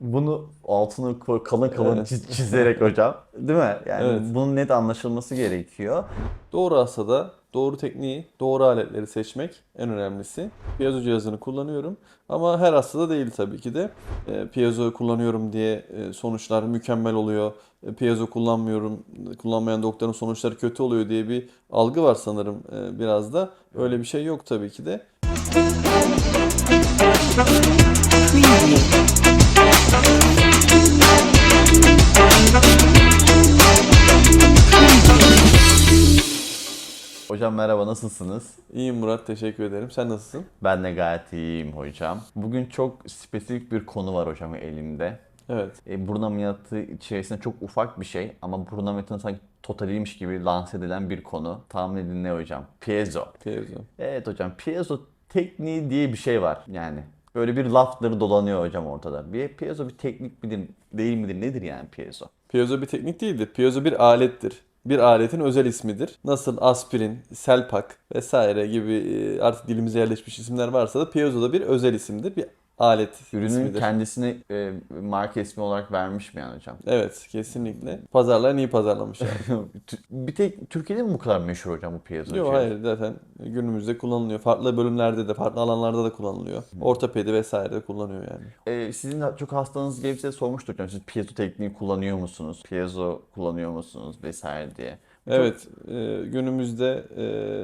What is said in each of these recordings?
Bunu altını kalın kalın Evet. çiz- çizerek hocam. Değil mi? Yani Evet. bunun net anlaşılması gerekiyor. Doğru hastada doğru tekniği, doğru aletleri seçmek en önemlisi. Piezo cihazını kullanıyorum ama her hastada değil tabii ki de. E, piezo kullanıyorum diye e, sonuçlar mükemmel oluyor. E, piezo kullanmıyorum, kullanmayan doktorun sonuçları kötü oluyor diye bir algı var sanırım e, biraz da. Öyle bir şey yok tabii ki de. Hocam merhaba nasılsınız? İyiyim Murat, teşekkür ederim. Sen nasılsın? Ben de gayet iyiyim hocam. Bugün çok spesifik bir konu var hocam elimde. Evet. E, burun ameliyatı içerisinde çok ufak bir şey ama burun ameliyatının sanki totaliymiş gibi lanse edilen bir konu. Tahmin edin ne hocam? Piezo. Piezo. Evet hocam piezo tekniği diye bir şey var yani. Böyle bir lafları dolanıyor hocam ortada. Bir piezo bir teknik midir, değil midir, nedir yani piezo? Piezo bir teknik değildir. Piezo bir alettir. Bir aletin özel ismidir. Nasıl aspirin, selpak vesaire gibi e, artık dilimize yerleşmiş isimler varsa da piezo da bir özel isimdir. Bir alet Ürünün ismidir. kendisini e, marka ismi olarak vermiş mi yani hocam? Evet kesinlikle. Pazarlayan iyi pazarlamış yani. bir tek Türkiye'de mi bu kadar meşhur hocam bu piezo? Yok hayır zaten günümüzde kullanılıyor. Farklı bölümlerde de, farklı alanlarda da kullanılıyor. Ortopedi vesaire de kullanıyor yani. Ee, sizin çok hastanız gelip size sormuştu hocam. Siz piezo tekniği kullanıyor musunuz? Piezo kullanıyor musunuz vesaire diye. Evet, e, günümüzde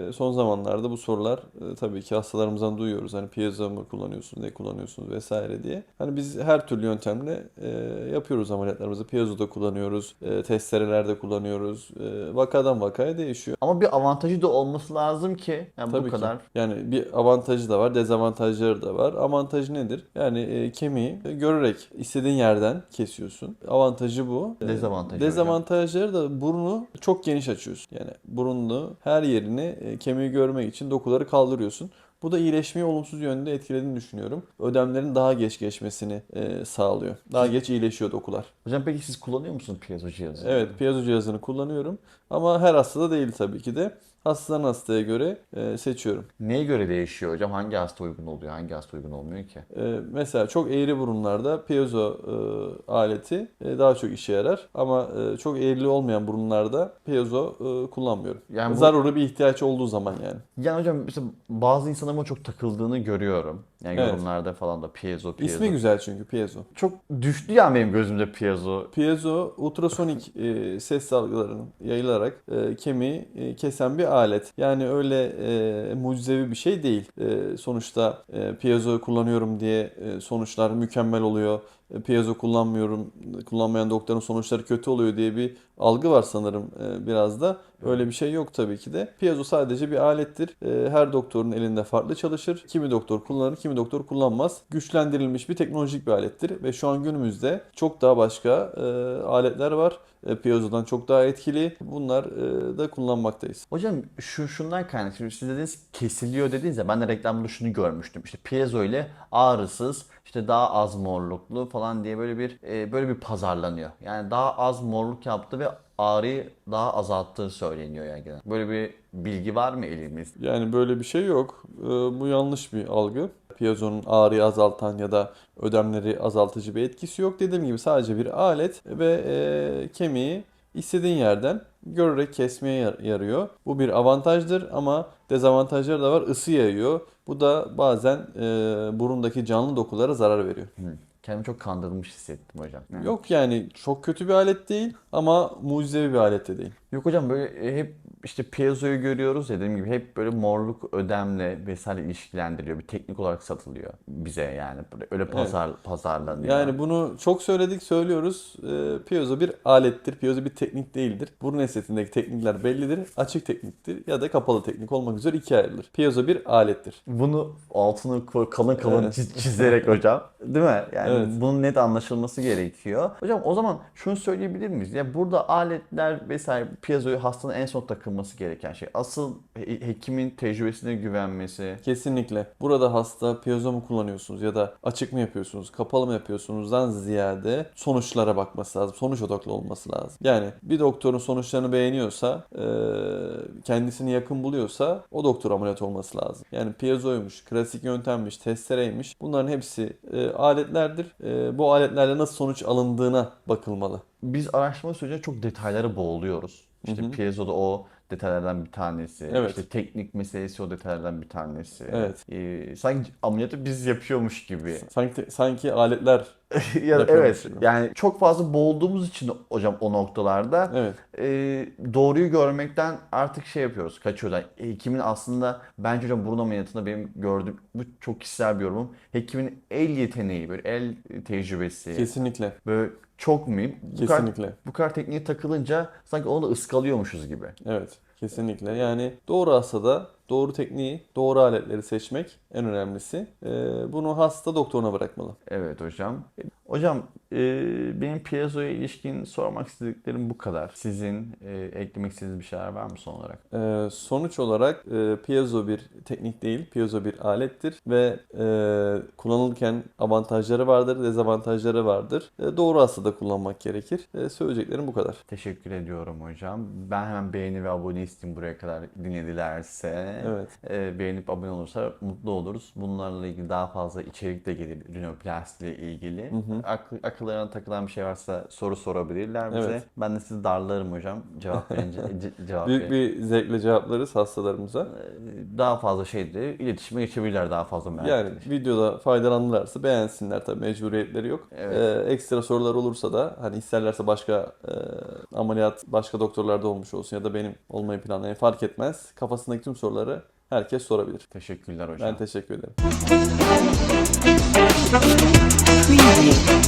e, son zamanlarda bu sorular e, tabii ki hastalarımızdan duyuyoruz. Hani piezo mu kullanıyorsunuz, ne kullanıyorsunuz vesaire diye. Hani biz her türlü yöntemle e, yapıyoruz ameliyatlarımızı. Piezo da kullanıyoruz, e, testerelerde kullanıyoruz. E, vakadan vakaya değişiyor. Ama bir avantajı da olması lazım ki yani Tabii bu ki. kadar. Yani bir avantajı da var, dezavantajları da var. Avantajı nedir? Yani e, kemiği görerek istediğin yerden kesiyorsun. Avantajı bu. E, Dezavantajı Dezavantajları da burnu çok geniş açıyorsun. Yani burunlu her yerini e, kemiği görmek için dokuları kaldırıyorsun. Bu da iyileşmeyi olumsuz yönde etkilediğini düşünüyorum. Ödemlerin daha geç geçmesini e, sağlıyor. Daha geç iyileşiyor dokular. Hocam peki siz kullanıyor musunuz piezo cihazı? Evet, piezo cihazını kullanıyorum. Ama her hastada değil tabii ki de. Hastadan hastaya göre e, seçiyorum. Neye göre değişiyor hocam? Hangi hasta uygun oluyor? Hangi hasta uygun olmuyor ki? Ee, mesela çok eğri burunlarda piezo e, aleti e, daha çok işe yarar ama e, çok eğrili olmayan burunlarda piezo e, kullanmıyorum. Yani bu- Zaruri bir ihtiyaç olduğu zaman yani. Yani hocam işte bazı insanların çok takıldığını görüyorum. Yani Evet. yorumlarda falan da piezo piezo. İsmi güzel çünkü piezo. Çok düştü yani benim gözümde piezo. Piezo ultrasonik e, ses dalgalarının yayılarak e, kemiği e, kesen bir alet. Yani öyle e, mucizevi bir şey değil. E, sonuçta e, piezo kullanıyorum diye e, sonuçlar mükemmel oluyor. E, piezo kullanmıyorum, kullanmayan doktorun sonuçları kötü oluyor diye bir algı var sanırım e, biraz da. Öyle bir şey yok tabii ki de. Piezo sadece bir alettir. E, her doktorun elinde farklı çalışır. Kimi doktor kullanır, kimi doktor kullanmaz. Güçlendirilmiş bir teknolojik bir alettir ve şu an günümüzde çok daha başka aletler var. Piezo'dan çok daha etkili. Bunlar da kullanmaktayız. Hocam şu şundan kaynaklı. Siz dediniz kesiliyor dediniz ya ben de reklamda şunu görmüştüm. İşte piezo ile ağrısız işte daha az morluklu falan diye böyle bir e, böyle bir pazarlanıyor. Yani daha az morluk yaptı ve ağrıyı daha azalttığı söyleniyor yani. genel. Böyle bir bilgi var mı elimizde? Yani böyle bir şey yok. E, bu yanlış bir algı. Piezo'nun ağrıyı azaltan ya da ödemleri azaltıcı bir etkisi yok. Dediğim gibi sadece bir alet ve e, kemiği istediğin yerden görerek kesmeye yar- yarıyor. Bu bir avantajdır ama dezavantajları da var. Isı yayıyor. Bu da bazen e, burundaki canlı dokulara zarar veriyor. Hı. Kendimi çok kandırılmış hissettim hocam. Yok yani çok kötü bir alet değil ama mucizevi bir alet de değil. Yok hocam böyle e, hep işte piezoyu görüyoruz ya dediğim gibi hep böyle morluk ödemle vesaire ilişkilendiriliyor. Bir teknik olarak satılıyor bize yani. Böyle öyle pazar pazarlanıyor. Yani bunu çok söyledik söylüyoruz. E, piezo bir alettir. Piezo bir teknik değildir. Burun estetindeki teknikler bellidir. Açık tekniktir ya da kapalı teknik olmak üzere ikiye ayrılır. Piezo bir alettir. bunu altını kalın kalın Evet. çiz- çizerek hocam. Değil mi? Yani Evet. bunun net anlaşılması gerekiyor. Hocam o zaman şunu söyleyebilir miyiz? Ya burada aletler vesaire piezoyu hastanın en son takılması gereken şey. Asıl he- hekimin tecrübesine güvenmesi. Kesinlikle. Burada hasta piezo mu kullanıyorsunuz ya da açık mı yapıyorsunuz, kapalı mı yapıyorsunuzdan ziyade sonuçlara bakması lazım. Sonuç odaklı olması lazım. Yani bir doktorun sonuçlarını beğeniyorsa, kendisini yakın buluyorsa o doktor ameliyat olması lazım. Yani piezoymuş, klasik yöntemmiş, testereymiş bunların hepsi aletlerdir. bu aletlerle nasıl sonuç alındığına bakılmalı. Biz araştırma sürecinde çok detaylara boğuluyoruz. İşte Hı hı. piezo'da o detaylardan bir tanesi. Evet. İşte teknik meselesi o detaylardan bir tanesi. Evet. Ee, sanki ameliyatı biz yapıyormuş gibi. Sanki sanki aletler ya, evet. gibi. Yani çok fazla boğulduğumuz için hocam o noktalarda evet e, doğruyu görmekten artık şey yapıyoruz, kaçıyoruz. Yani hekimin aslında bence hocam burun ameliyatında benim gördüğüm bu çok kişisel bir yorumum. Hekimin el yeteneği, böyle el tecrübesi, kesinlikle böyle çok mühim. Bu kesinlikle. bu kadar tekniğe takılınca sanki onu ıskalıyormuşuz gibi. Evet, kesinlikle. Yani doğru hastada doğru tekniği, doğru aletleri seçmek en önemlisi. Ee, bunu hasta doktoruna bırakmalı. Evet hocam. Hocam e, benim piezoya ilişkin sormak istediklerim bu kadar. Sizin e, eklemek istediğiniz bir şeyler var mı son olarak? Ee, sonuç olarak e, piezo bir teknik değil, piezo bir alettir ve e, kullanılırken avantajları vardır, dezavantajları vardır. E, doğru hastada kullanmak gerekir. E, söyleyeceklerim bu kadar. Teşekkür ediyorum hocam. Ben hemen beğeni ve abone isteyeyim buraya kadar dinledilerse. Evet. E, beğenip abone olursa mutlu oluruz. Bunlarla ilgili daha fazla içerik de gelir. Rinoplasti ile ilgili. Hı hı. Aklı, akıllarına takılan bir şey varsa soru sorabilirler bize. Evet. Ben de sizi darlarım hocam. Cevap verince ce- cevap Büyük bir zevkle cevaplarız hastalarımıza. Ee, daha fazla şeydi. iletişime geçebilirler daha fazla merak Yani ettiği. videoda faydalanırlarsa beğensinler tabii mecburiyetleri yok. Evet. Ee, ekstra sorular olursa da hani isterlerse başka e, ameliyat başka doktorlarda olmuş olsun ya da benim olmayı planlayan fark etmez. Kafasındaki tüm soruları herkes sorabilir. Teşekkürler hocam. Ben teşekkür ederim. Preview.